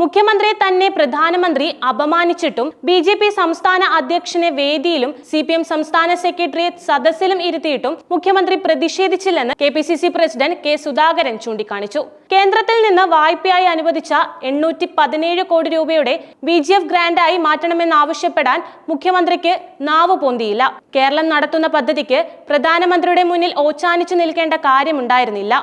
മുഖ്യമന്ത്രിയെ തന്നെ പ്രധാനമന്ത്രി അപമാനിച്ചിട്ടും ബി ജെ പി സംസ്ഥാന അധ്യക്ഷനെ വേദിയിലും സി പി എം സംസ്ഥാന സെക്രട്ടേറിയറ്റ് സദസ്സിലും ഇരുത്തിയിട്ടും മുഖ്യമന്ത്രി പ്രതിഷേധിച്ചില്ലെന്ന് K P C C president K Sudhakaran ചൂണ്ടിക്കാണിച്ചു. കേന്ദ്രത്തിൽ നിന്ന് വായ്പയായി അനുവദിച്ച എണ്ണൂറ്റി പതിനേഴ് കോടി രൂപയുടെ ബി ജി എഫ് ഗ്രാന്റായി മാറ്റണമെന്നാവശ്യപ്പെടാൻ മുഖ്യമന്ത്രിക്ക് നാവ് പൊന്തിയില്ല. കേരളം നടത്തുന്ന പദ്ധതിക്ക് പ്രധാനമന്ത്രിയുടെ മുന്നിൽ ഓച്ചാനിച്ചു നിൽക്കേണ്ട കാര്യമുണ്ടായിരുന്നില്ല.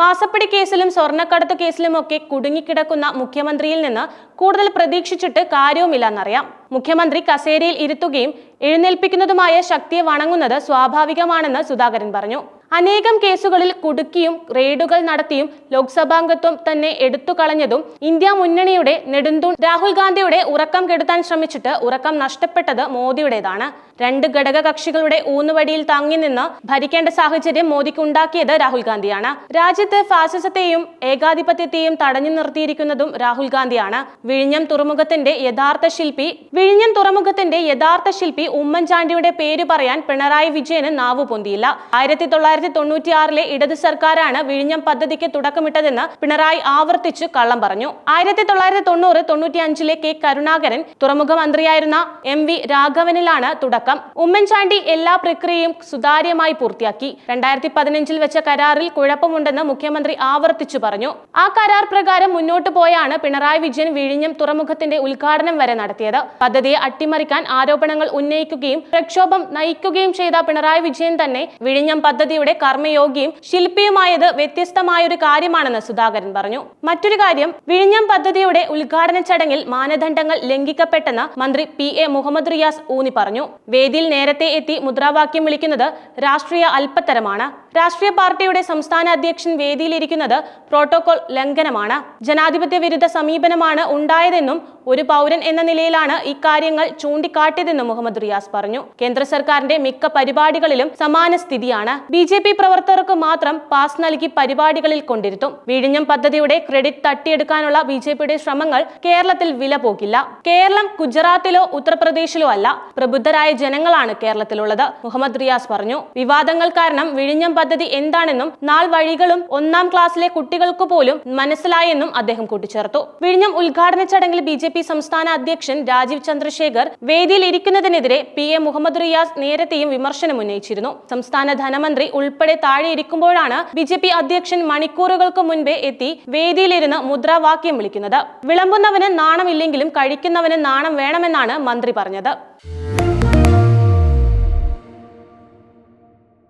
മാസപ്പടി കേസിലും സ്വർണക്കടത്ത് കേസിലുമൊക്കെ കുടുങ്ങിക്കിടക്കുന്ന മുഖ്യമന്ത്രിയിൽ നിന്ന് കൂടുതൽ പ്രതീക്ഷിച്ചിട്ട് കാര്യവുമില്ലെന്നറിയാം. മുഖ്യമന്ത്രി കസേരയിൽ ഇരുത്തുകയും എഴുന്നേൽപ്പിക്കുന്നതുമായ ശക്തിയെ വണങ്ങുന്നത് സ്വാഭാവികമാണെന്ന് സുധാകരൻ പറഞ്ഞു. അനേകം കേസുകളിൽ കുടുക്കിയും റെയ്ഡുകൾ നടത്തിയും ലോക്സഭാംഗത്വം തന്നെ എടുത്തു കളഞ്ഞതും ഇന്ത്യ മുന്നണിയുടെ നെടുന്തൂൺ രാഹുൽ ഗാന്ധിയുടെ ഉറക്കം കെടുത്താൻ ശ്രമിച്ചിട്ട് ഉറക്കം നഷ്ടപ്പെട്ടത് മോദിയുടേതാണ്. രണ്ട് ഘടക കക്ഷികളുടെ ഊന്നുവടിയിൽ തങ്ങി നിന്ന് ഭരിക്കേണ്ട സാഹചര്യം മോദിക്ക് ഉണ്ടാക്കിയത് രാഹുൽ ഗാന്ധിയാണ്. രാജ്യത്ത് ഫാസിസത്തെയും ഏകാധിപത്യത്തെയും തടഞ്ഞു നിർത്തിയിരിക്കുന്നതും രാഹുൽ ഗാന്ധിയാണ്. വിഴിഞ്ഞം തുറമുഖത്തിന്റെ യഥാർത്ഥ ശില്പി വിഴിഞ്ഞം തുറമുഖത്തിന്റെ യഥാർത്ഥ ശില്പി ഉമ്മൻചാണ്ടിയുടെ പേര് പറയാൻ പിണറായി വിജയന് നാവു പൊന്തിയില്ല ആയിരത്തി തൊള്ളായിരത്തി തൊണ്ണൂറ്റിയാറിലെ ഇടത് സർക്കാരാണ് വിഴിഞ്ഞം പദ്ധതിക്ക് തുടക്കമിട്ടതെന്ന് പിണറായി ആവർത്തിച്ച് കള്ളം പറഞ്ഞു. ആയിരത്തി തൊള്ളായിരത്തി തൊണ്ണൂറ് തൊണ്ണൂറ്റി അഞ്ചിലെ കെ കരുണാകരൻ തുറമുഖ മന്ത്രിയായിരുന്ന എം വി രാഘവനിലാണ് തുടക്കം. ഉമ്മൻചാണ്ടി എല്ലാ പ്രക്രിയയും സുതാര്യമായി പൂർത്തിയാക്കി. രണ്ടായിരത്തി പതിനഞ്ചിൽ വെച്ച കരാറിൽ കുഴപ്പമുണ്ടെന്ന് മുഖ്യമന്ത്രി ആവർത്തിച്ചു പറഞ്ഞു. ആ കരാർ പ്രകാരം മുന്നോട്ടു പോയാണ് പിണറായി വിജയൻ വിഴിഞ്ഞം തുറമുഖത്തിന്റെ ഉദ്ഘാടനം വരെ നടത്തിയത്. പദ്ധതിയെ അട്ടിമറിക്കാൻ ആരോപണങ്ങൾ ഉന്നയിക്കുകയും പ്രക്ഷോഭം നയിക്കുകയും ചെയ്ത പിണറായി വിജയൻ തന്നെ വിഴിഞ്ഞം പദ്ധതിയുടെ കർമ്മയോഗിയും ശില്പിയുമായത് വ്യത്യസ്തമായൊരു കാര്യമാണെന്ന് സുധാകരൻ പറഞ്ഞു. മറ്റൊരു കാര്യം വിഴിഞ്ഞം പദ്ധതിയുടെ ഉദ്ഘാടന ചടങ്ങിൽ മാനദണ്ഡങ്ങൾ ലംഘിക്കപ്പെട്ടെന്ന് മന്ത്രി പി എ മുഹമ്മദ് റിയാസ് ഊന്നി പറഞ്ഞു. വേദിയിൽ നേരത്തെ എത്തി മുദ്രാവാക്യം വിളിക്കുന്നത് രാഷ്ട്രീയ അല്പത്തരമാണ്. രാഷ്ട്രീയ പാർട്ടിയുടെ സംസ്ഥാന അധ്യക്ഷൻ വേദിയിലിരിക്കുന്നത് പ്രോട്ടോകോൾ ലംഘനമാണ്. ജനാധിപത്യ വിരുദ്ധ സമീപനമാണ് ഉണ്ടായതെന്നും ഒരു പൗരൻ എന്ന നിലയിലാണ് ഇക്കാര്യങ്ങൾ ചൂണ്ടിക്കാട്ടിയതെന്നും മുഹമ്മദ് റിയാസ് പറഞ്ഞു. കേന്ദ്ര സർക്കാരിന്റെ മിക്ക പരിപാടികളിലും സമാന സ്ഥിതിയാണ്. ബി ജെ പി പ്രവർത്തകർക്ക് മാത്രം പാസ് നൽകി പരിപാടികളിൽ കൊണ്ടിരുത്തും. വിഴിഞ്ഞം പദ്ധതിയുടെ ക്രെഡിറ്റ് തട്ടിയെടുക്കാനുള്ള ബി ജെ പിയുടെ ശ്രമങ്ങൾ കേരളത്തിൽ വില പോകില്ല കേരളം ഗുജറാത്തിലോ ഉത്തർപ്രദേശിലോ അല്ല. പ്രബുദ്ധരായ ജനങ്ങളാണ് കേരളത്തിലുള്ളത്. മുഹമ്മദ് റിയാസ് പറഞ്ഞു വിവാദങ്ങൾ കാരണം വിഴിഞ്ഞം പദ്ധതി എന്താണെന്നും നാൾ വഴികളും ഒന്നാം ക്ലാസ്സിലെ കുട്ടികൾക്ക് പോലും മനസ്സിലായെന്നും അദ്ദേഹം കൂട്ടിച്ചേർത്തു. വിഴിഞ്ഞം ഉദ്ഘാടന ചടങ്ങിൽ ബി ജെ പി സംസ്ഥാന അധ്യക്ഷൻ രാജീവ് ചന്ദ്രശേഖർ വേദിയിൽ ഇരിക്കുന്നതിനെതിരെ പി എ മുഹമ്മദ് റിയാസ് നേരത്തെയും വിമർശനം ഉന്നയിച്ചിരുന്നു സംസ്ഥാന ധനമന്ത്രി ഉൾപ്പെടെ താഴെ ഇരിക്കുമ്പോഴാണ് ബി ജെ പി അധ്യക്ഷൻ മണിക്കൂറുകൾക്ക് മുൻപേ എത്തി വേദിയിലിരുന്ന് മുദ്രാവാക്യം വിളിക്കുന്നത്. വിളമ്പുന്നവന് നാണമില്ലെങ്കിലും കഴിക്കുന്നവന് നാണം വേണമെന്നാണ് മന്ത്രി പറഞ്ഞത്.